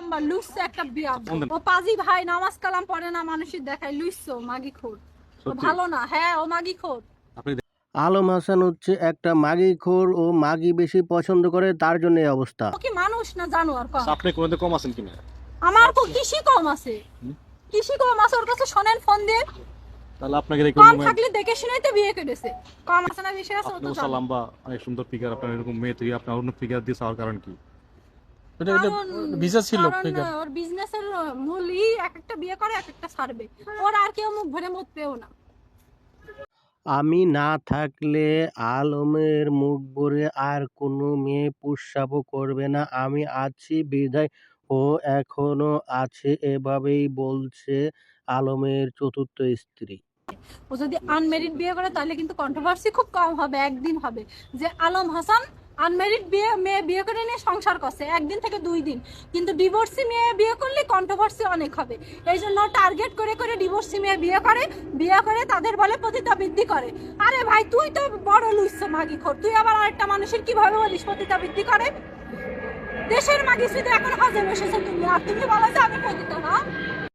Number লুইসছে একটা বিয়া ও পাজি ভাই নামাজ কালাম পড়ে না মানুষের দেখায় লুইসছো মাগি খোর। ভালো না হ্যাঁ ও মাগি খোর। আলম হাসান হচ্ছে একটা মাগি খোর ও মাগি বেশি পছন্দ করে তার জন্য এই অবস্থা। ও কি মানুষ না জানোয়ার? কম আপনি কোনোদিন কম আছেন কিনা আমার কো কৃষি কম আছে? কৃষি কম আছে? ওর কাছে শোনেন ফোন দিয়ে। তাহলে আপনাকে দেখে কম থাকলে দেখে শুনেই তো বিয়ে করেছে। কম আছে না বেশি আছে ও তো লম্বা অনেক সুন্দর ফিগার আপনার এরকম মেয়ে থেকে আপনার অন্য ফিগার দিয়ে চাওয়ার কারণ কি? এটা এটা ভিসা ছিল ফিগার ওর বিজনেসের মূলই এক একটা বিয়ে করে এক একটা ছাড়বে। ওর আর কেউ মুখ ভরে মত পেও না। আমি না থাকলে আলমের মুখ ভরে আর কোনো মেয়ে পুষ্যাপও করবে না। আমি আছি বিধায় ও এখনও আছে এভাবেই বলছে আলমের চতুর্থ স্ত্রী। ও যদি আনমেরিড বিয়ে করে তাহলে কিন্তু কন্ট্রোভার্সি খুব কম হবে একদিন হবে। যে আলম হাসান আনমেরিড বিয়ে, মেয়ে বিয়ে করে নিয়ে সংসার করছে, একদিন থেকে দুই দিন। কিন্তু ডিভোর্সি মেয়ে বিয়ে করলে কন্ট্রোভার্সি অনেক হবে। এই জন্য টার্গেট করে করে ডিভোর্সি মেয়ে বিয়ে করে বিয়ে করে তাদের বলে পতিতা বৃদ্ধি করে। আরে ভাই, তুই তো বড় লুইস মাগি খোর তুই আবার আরেকটা মানুষের কীভাবে বলিস পতিতা বৃদ্ধি করে? দেশের মাগি শুধু এখন হাজে বসেছে তুমি আর তুমি বলো যে আমি পতিতা না